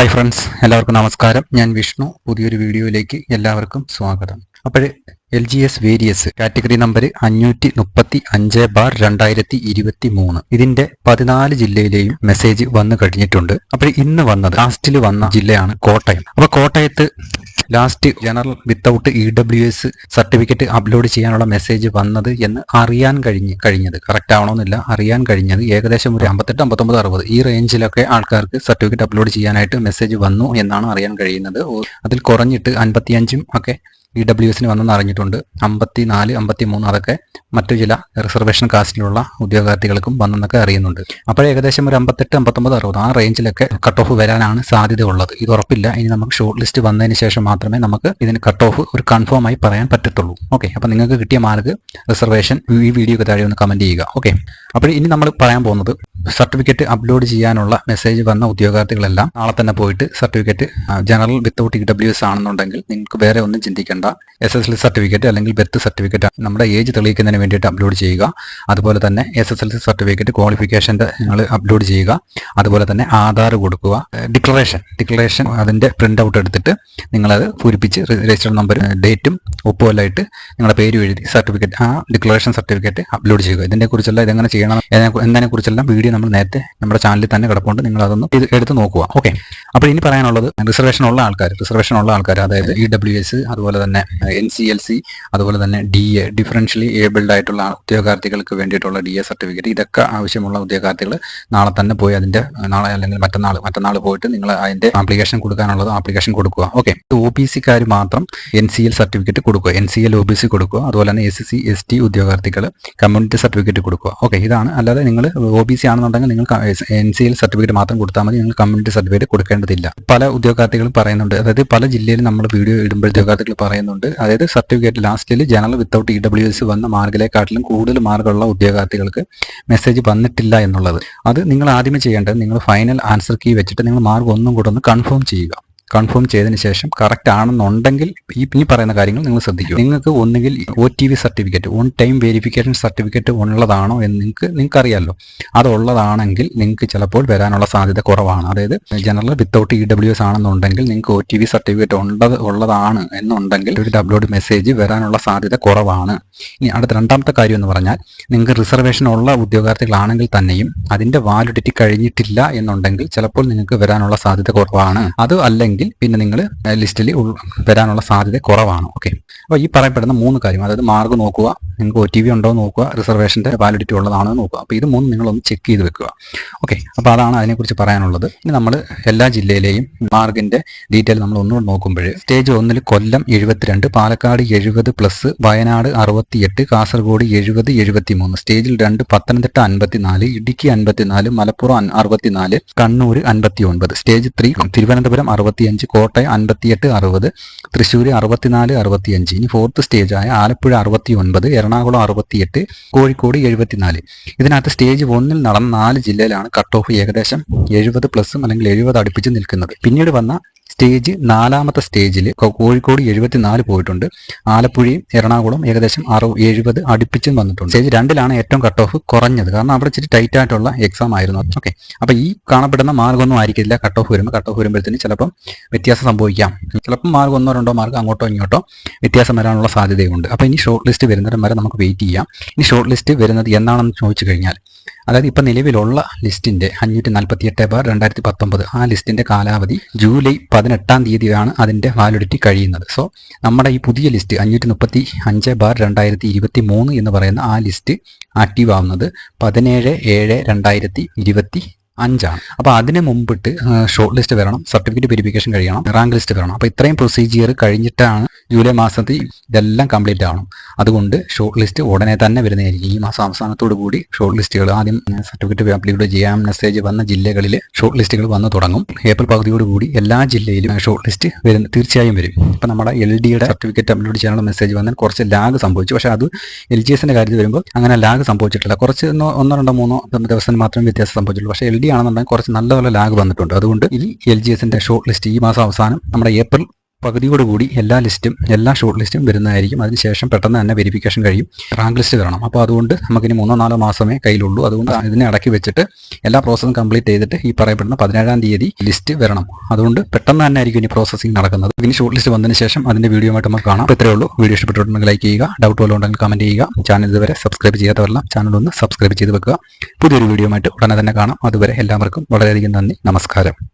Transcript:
Hi friends എല്ലാവർക്കും നമസ്കാരം. ഞാൻ വിഷ്ണു. പുതിയൊരു വീഡിയോയിലേക്ക് എല്ലാവർക്കും സ്വാഗതം. അപ്പോൾ L G S various category number അഞ്ഞൂറ്റി മുപ്പത്തി അഞ്ച് ബാർ രണ്ടായിരത്തി ഇരുപത്തി മൂന്ന് ഇതിന്റെ പതിനാല് ജില്ലയിലെയും മെസ്സേജ് വന്നു കഴിഞ്ഞിട്ടുണ്ട്. അപ്പോൾ ഇന്ന് വന്നത് ലാസ്റ്റിൽ വന്ന ജില്ലയാണ് കോട്ടയം. അപ്പോൾ കോട്ടയത്ത് last general without E W S certificate upload ചെയ്യാനുള്ള മെസ്സേജ് വന്നത് എന്ന് അറിയാൻ കഴിഞ്ഞ് കഴിഞ്ഞത്. കറക്റ്റ് ആവണമെന്നില്ല. അറിയാൻ കഴിഞ്ഞത് ഏകദേശം ഒരു അമ്പത്തെട്ട് അമ്പത്തൊമ്പത് അറുപത് ഈ റേഞ്ചിലൊക്കെ ആൾക്കാർക്ക് സർട്ടിഫിക്കറ്റ് അപ്ലോഡ് ചെയ്യാനായിട്ട് മെസ്സേജ് വന്നു എന്നാണ് അറിയാൻ കഴിയുന്നത്. അതിൽ കുറഞ്ഞിട്ട് അൻപത്തിയഞ്ചും ഒക്കെ ഇ ഡബ്ല്യു എസിന് വന്നെന്ന് അറിഞ്ഞിട്ടുണ്ട്. അമ്പത്തി നാല് അമ്പത്തി മൂന്ന് അതൊക്കെ മറ്റു ചില റിസർവേഷൻ കാസ്റ്റിലുള്ള ഉദ്യോഗാർത്ഥികൾക്കും വന്നെന്നൊക്കെ അറിയുന്നുണ്ട്. അപ്പോൾ ഏകദേശം ഒരു അമ്പത്തെട്ട് അമ്പത്തൊമ്പത് അറുപത് ആ റേഞ്ചിലൊക്കെ കട്ട് ഓഫ് വരാനാണ് സാധ്യത ഉള്ളത് ഇത് ഉറപ്പില്ല. ഇനി നമുക്ക് ഷോർട്ട് ലിസ്റ്റ് വന്നതിന് ശേഷം മാത്രമേ നമുക്ക് ഇതിന് കട്ട് ഓഫ് ഒരു കൺഫേം ആയി പറയാൻ പറ്റത്തുള്ളൂ. ഓക്കെ അപ്പോൾ നിങ്ങൾക്ക് കിട്ടിയ മാർക്ക് റിസർവേഷൻ ഈ വീഡിയോക്ക് താഴെ ഒന്ന് കമന്റ് ചെയ്യുക. ഓക്കെ അപ്പോൾ ഇനി നമ്മൾ പറയാൻ പോകുന്നത് സർട്ടിഫിക്കറ്റ് അപ്ലോഡ് ചെയ്യാനുള്ള മെസ്സേജ് വന്ന ഉദ്യോഗാർത്ഥികളെല്ലാം നാളെ തന്നെ പോയിട്ട് certificate general without E W S ആണെന്നുണ്ടെങ്കിൽ നിങ്ങൾക്ക് വേറെ ഒന്നും ചിന്തിക്കേണ്ട. എസ് എസ് എൽ സർട്ടിഫിക്കറ്റ് അല്ലെങ്കിൽ ബെർത്ത് സർട്ടിഫിക്കറ്റ് നമ്മുടെ ഏജ് തെളിയിക്കുന്നതിന് വേണ്ടിയിട്ട് അപ്ലോഡ് ചെയ്യുക. അതുപോലെ തന്നെ S S L C certificate ക്വാളിഫിക്കേഷന്റെ നിങ്ങൾ അപ്ലോഡ് ചെയ്യുക. അതുപോലെ തന്നെ ആധാർ കൊടുക്കുക. ഡിക്ലറേഷൻ ഡിക്ലറേഷൻ അതിന്റെ പ്രിന്റ് ഔട്ട് എടുത്തിട്ട് നിങ്ങളത് പൂരിപ്പിച്ച് രജിസ്റ്റർ നമ്പർ ഡേറ്റും ഒപ്പുമെല്ലായിട്ട് നിങ്ങളുടെ പേര് എഴുതി സർട്ടിഫിക്കറ്റ് ആ ഡിക്ലറേഷൻ സർട്ടിഫിക്കറ്റ് അപ്ലോഡ് ചെയ്യുക. ഇതിനെക്കുറിച്ചെല്ലാം ഇതെങ്ങനെ ചെയ്യണം എന്നതിനെ കുറിച്ചെല്ലാം വീഡിയോ നമ്മൾ നേരത്തെ നമ്മുടെ ചാനലിൽ തന്നെ കിടപ്പുണ്ട്. നിങ്ങൾ അതൊന്ന് ഇത് എടുത്ത് നോക്കുക. ഓക്കെ അപ്പോൾ ഇനി പറയാനുള്ളത് റിസർവേഷൻ ഉള്ള ആൾക്കാർ റിസർവേഷൻ ഉള്ള ആൾക്കാർ അതായത് ഇ ഡബ്ല്യു എസ് അതുപോലെ തന്നെ എൻ സി എൽ സി അതുപോലെ തന്നെ ഡി എ ഡിഫറൻഷ്യലി ഏബിൾഡ് ആയിട്ടുള്ള ഉദ്യോഗാർത്ഥികൾക്ക് വേണ്ടിയിട്ടുള്ള ഡി എ സർട്ടിഫിക്കറ്റ് ഇതൊക്കെ ആവശ്യമുള്ള ഉദ്യോഗാർത്ഥികൾ നാളെ തന്നെ പോയി അതിന്റെ നാളെ അല്ലെങ്കിൽ മറ്റന്നാൾ മറ്റന്നാൾ പോയിട്ട് നിങ്ങൾ അതിന്റെ ആപ്ലിക്കേഷൻ കൊടുക്കാനുള്ളത് ആപ്ലിക്കേഷൻ കൊടുക്കുക. ഓക്കെ ഒ ബി സിക്കാർ മാത്രം എൻ സി എൽ സർട്ടിഫിക്കറ്റ് കൊടുക്കുക. N C L O B C കൊടുക്കുക. അതുപോലെ തന്നെ എസ് സി എസ് ടി ഉദ്യോഗാർത്ഥികൾ കമ്മ്യൂണിറ്റി സർട്ടിഫിക്കറ്റ് കൊടുക്കുക. ഓക്കെ ഇതാണ്. അല്ലാതെ നിങ്ങൾ ഒ ബി സി ആണെന്നുണ്ടെങ്കിൽ നിങ്ങൾ എൻ സി എൽ സർട്ടിഫിക്കറ്റ് മാത്രം കൊടുത്താൽ മതി. നിങ്ങൾ കമ്മ്യൂണിറ്റി സർട്ടിഫിക്കറ്റ് കൊടുക്കേണ്ടതില്ല. പല ഉദ്യോഗാർത്ഥികളും പറയുന്നുണ്ട്. അതായത് പല ജില്ലയിലും നമ്മൾ വീഡിയോ ഇടുമ്പോൾ ഉദ്യോഗാർത്ഥികൾ പറയുന്നുണ്ട്. അതായത് സർട്ടിഫിക്കറ്റ് ലാസ്റ്റിൽ general without E W S വന്ന മാർഗിനെക്കാട്ടിലും കൂടുതൽ മാർക്കുള്ള ഉദ്യോഗാർത്ഥികൾക്ക് മെസ്സേജ് വന്നിട്ടില്ല എന്നുള്ളത്. അത് നിങ്ങൾ ആദ്യമേ ചെയ്യേണ്ടത്. നിങ്ങൾ ഫൈനൽ ആൻസർ കീ വെച്ചിട്ട് നിങ്ങൾ മാർക്ക് ഒന്നും കൂടെ ഒന്ന് കൺഫേം ചെയ്യുക. കൺഫേം ചെയ്തതിന് ശേഷം കറക്റ്റ് ആണെന്നുണ്ടെങ്കിൽ ഈ ഈ പറയുന്ന കാര്യങ്ങൾ നിങ്ങൾ ശ്രദ്ധിക്കുക. നിങ്ങൾക്ക് ഒന്നുകിൽ O T V certificate on time verification certificate ഉള്ളതാണോ എന്ന് നിങ്ങൾക്ക് നിങ്ങൾക്ക് അറിയാമല്ലോ അതുള്ളതാണെങ്കിൽ നിങ്ങൾക്ക് ചിലപ്പോൾ വരാനുള്ള സാധ്യത കുറവാണ്. അതായത് general without E W S ആണെന്നുണ്ടെങ്കിൽ നിങ്ങൾക്ക് ഒ ടി വി സർട്ടിഫിക്കറ്റ് ഉണ്ടത് ഉള്ളതാണ് എന്നുണ്ടെങ്കിൽ ഒരു അപ്ലോഡ് മെസ്സേജ് വരാനുള്ള സാധ്യത കുറവാണ്. ഇനി അടുത്ത രണ്ടാമത്തെ കാര്യം എന്ന് പറഞ്ഞാൽ നിങ്ങൾക്ക് റിസർവേഷൻ ഉള്ള ഉദ്യോഗാർത്ഥികളാണെങ്കിൽ തന്നെയും അതിന്റെ വാലിഡിറ്റി കഴിഞ്ഞിട്ടില്ല എന്നുണ്ടെങ്കിൽ ചിലപ്പോൾ നിങ്ങൾക്ക് വരാനുള്ള സാധ്യത കുറവാണ്. അത് അല്ലെങ്കിൽ പിന്നെ നിങ്ങൾ ലിസ്റ്റിൽ വരാനുള്ള സാധ്യത കുറവാണ്. ഓക്കെ അപ്പോൾ ഈ പറയപ്പെടുന്ന മൂന്ന് കാര്യം അതായത് മാർക്ക് നോക്കുക നിങ്ങൾക്ക് ഒ ടി വി ഉണ്ടോ നോക്കുക റിസർവേഷന്റെ വാലിഡിറ്റി ഉള്ളതാണോ നോക്കുക. അപ്പോൾ ഇത് മൂന്ന് നിങ്ങളൊന്ന് ചെക്ക് ചെയ്ത് വെക്കുക. ഓക്കെ അപ്പോൾ അതാണ് അതിനെക്കുറിച്ച് പറയാനുള്ളത്. ഇനി നമ്മൾ എല്ലാ ജില്ലയിലെയും മാർഗിന്റെ ഡീറ്റെയിൽ നമ്മൾ ഒന്നുകൂടെ നോക്കുമ്പോൾ സ്റ്റേജ് ഒന്നിൽ കൊല്ലം എഴുപത്തിരണ്ട് പാലക്കാട് എഴുപത് പ്ലസ് വയനാട് അറുപത്തിയെട്ട് കാസർഗോഡ് എഴുപത് എഴുപത്തി മൂന്ന് സ്റ്റേജിൽ രണ്ട് പത്തനംതിട്ട അൻപത്തിനാല് ഇടുക്കി അൻപത്തിനാല് മലപ്പുറം അറുപത്തിനാല് കണ്ണൂർ അൻപത്തി ഒൻപത് സ്റ്റേജ് ത്രീ തിരുവനന്തപുരം അറുപത്തിയഞ്ച് കോട്ടയം അൻപത്തിയെട്ട് അറുപത് തൃശ്ശൂർ അറുപത്തിനാല് അറുപത്തിയഞ്ച് ഇനി ഫോർത്ത് സ്റ്റേജായ ആലപ്പുഴ അറുപത്തി ഒൻപത് എറണാകുളം അറുപത്തിയെട്ട് കോഴിക്കോട് എഴുപത്തിനാല്. ഇതിനകത്ത് സ്റ്റേജ് ഒന്നിൽ നടന്ന നാല് ജില്ലയിലാണ് കട്ട് ഓഫ് ഏകദേശം എഴുപത് പ്ലസും അല്ലെങ്കിൽ എഴുപത് അടുപ്പിച്ച് നിൽക്കുന്നത്. പിന്നീട് വന്ന സ്റ്റേജ് നാലാമത്തെ സ്റ്റേജിൽ കോഴിക്കോട് എഴുപത്തിനാല് പോയിട്ടുണ്ട്. ആലപ്പുഴയും എറണാകുളം ഏകദേശം അറു എഴുപത് അടുപ്പിച്ചും വന്നിട്ടുണ്ട്. സ്റ്റേജ് രണ്ടിലാണ് ഏറ്റവും കട്ട് ഓഫ് കുറഞ്ഞത്. കാരണം അവിടെ ഇച്ചിരി ടൈറ്റ് ആയിട്ടുള്ള എക്സാം ആയിരുന്നു. ഓക്കെ അപ്പൊ ഈ കാണപ്പെടുന്ന മാർഗമൊന്നും ആയിരിക്കില്ല. കട്ട് ഓഫ് വരുമ്പോൾ കട്ട് ഓഫ് വരുമ്പോഴത്തേന് ചിലപ്പം വ്യത്യാസം സംഭവിക്കാം. ചിലപ്പം മാർഗം ഒന്നോ രണ്ടോ മാർക്ക് അങ്ങോട്ടോ ഇങ്ങോട്ടോ വ്യത്യാസം വരാനുള്ള സാധ്യതയുണ്ട്. അപ്പൊ ഇനി ഷോർട്ട് ലിസ്റ്റ് വരുന്നിടം വരെ നമുക്ക് വെയിറ്റ് ചെയ്യാം. ഇനി ഷോർട്ട് ലിസ്റ്റ് വരുന്നത് എന്നാണെന്ന് ചോദിച്ചു കഴിഞ്ഞാൽ അതായത് ഇപ്പം നിലവിലുള്ള ലിസ്റ്റിന്റെ അഞ്ഞൂറ്റി നാൽപ്പത്തി എട്ട് ബാർ രണ്ടായിരത്തി പത്തൊമ്പത് ആ ലിസ്റ്റിന്റെ കാലാവധി ജൂലൈ പതിനെട്ടാം തീയതിയാണ് അതിന്റെ വാലിഡിറ്റി കഴിയുന്നത്. സോ നമ്മുടെ ഈ പുതിയ ലിസ്റ്റ് അഞ്ഞൂറ്റി മുപ്പത്തി അഞ്ച് ബാർ രണ്ടായിരത്തി ഇരുപത്തി മൂന്ന് എന്ന് പറയുന്ന ആ ലിസ്റ്റ് ആക്റ്റീവ് ആവുന്നത് പതിനേഴ് ഏഴ് രണ്ടായിരത്തി ഇരുപത്തി അഞ്ചാണ്. അപ്പോൾ അതിന് മുമ്പിട്ട് ഷോർട്ട് ലിസ്റ്റ് വരണം സർട്ടിഫിക്കറ്റ് വെരിഫിക്കേഷൻ കഴിയണം റാങ്ക് ലിസ്റ്റ് വരണം. അപ്പോൾ ഇത്രയും പ്രൊസീജിയർ കഴിഞ്ഞിട്ടാണ് ജൂലൈ മാസത്തിൽ ഇതെല്ലാം കംപ്ലീറ്റ് ആവണം. അതുകൊണ്ട് ഷോർട്ട് ലിസ്റ്റ് ഉടനെ തന്നെ വരുന്നതായിരിക്കും. ഈ മാസം അവസാനത്തോടു കൂടി ഷോർട്ട് ലിസ്റ്റുകൾ ആദ്യം സർട്ടിഫിക്കറ്റ് അപ്ലോഡ് ചെയ്യാൻ മെസ്സേജ് വന്ന ജില്ലകളിൽ ഷോർട്ട് ലിസ്റ്റുകൾ വന്ന് തുടങ്ങും. ഏപ്രിൽ പകുതിയോട് കൂടി എല്ലാ ജില്ലയിലും ഷോർട്ട് ലിസ്റ്റ് വരുന്ന തീർച്ചയായും വരും. ഇപ്പം നമ്മുടെ എൽ ഡിയുടെ സർട്ടിഫിക്കറ്റ് അപ്ലോഡ് ചെയ്യാനുള്ള മെസ്സേജ് വന്നാൽ കുറച്ച് ലാഗ് സംഭവിച്ചു. പക്ഷേ അത് എൽ ജി എസിന്റെ കാര്യത്തിൽ വരുമ്പോൾ അങ്ങനെ ലാഗ് സംഭവിച്ചിട്ടില്ല. കുറച്ച് ഒന്നോ രണ്ടോ മൂന്നോ ദിവസം മാത്രമേ വ്യത്യാസം സംഭവിച്ചുള്ളൂ. പക്ഷേ എൽ ഡി ആണെന്നുണ്ടെങ്കിൽ കുറച്ച് നല്ല നല്ല ലാഗ് വന്നിട്ടുണ്ട്. അതുകൊണ്ട് ഈ എൽ ജി എസിന്റെ ഷോർട്ട് ലിസ്റ്റ് ഈ മാസം അവസാനം നമ്മുടെ ഏപ്രിൽ പകുതിയോടുകൂടി എല്ലാ ലിസ്റ്റും എല്ലാ ഷോർട്ട് ലിസ്റ്റും വരുന്നതായിരിക്കും. അതിനുശേഷം പെട്ടെന്ന് തന്നെ വെരിഫിക്കേഷൻ കഴിയും. റാങ്ക് ലിസ്റ്റ് വരണം. അപ്പോൾ അതുകൊണ്ട് നമുക്കിനി മൂന്നോ നാലോ മാസമേ കയ്യിലുള്ളൂ. അതുകൊണ്ട് ഇതിനെ അടക്കി വെച്ചിട്ട് എല്ലാ പ്രോസസ്സും കംപ്ലീറ്റ് ചെയ്തിട്ട് ഈ പറയപ്പെടുന്ന പതിനേഴാം തീയതി ലിസ്റ്റ് വരണം. അതുകൊണ്ട് പെട്ടെന്ന് തന്നെ ആയിരിക്കും ഇനി പ്രോസസ്സിംഗ് നടക്കുന്നത്. ഇനി ഷോർട്ട് ലിസ്റ്റ് വന്നതിന് ശേഷം അതിന്റെ വീഡിയോ ആയിട്ട് നമുക്ക് കാണാം. ഇത്രയേ ഉള്ളൂ. വീഡിയോ ഇഷ്ടപ്പെട്ടിട്ടുണ്ടെങ്കിൽ ലൈക്ക് ചെയ്യുക. ഡൗട്ട് വല്ലതും ഉണ്ടെങ്കിൽ കമന്റ് ചെയ്യുക. ചാനൽ ഇതുവരെ സബ്സ്ക്രൈബ് ചെയ്യാത്തവരെല്ലാം ചാനൽ ഒന്ന് സബ്സ്ക്രൈബ് ചെയ്ത് വെക്കുക. പുതിയൊരു വീഡിയോ ആയിട്ട് ഉടനെ തന്നെ കാണാം. അതുവരെ എല്ലാവർക്കും വളരെയധികം നന്ദി. നമസ്കാരം.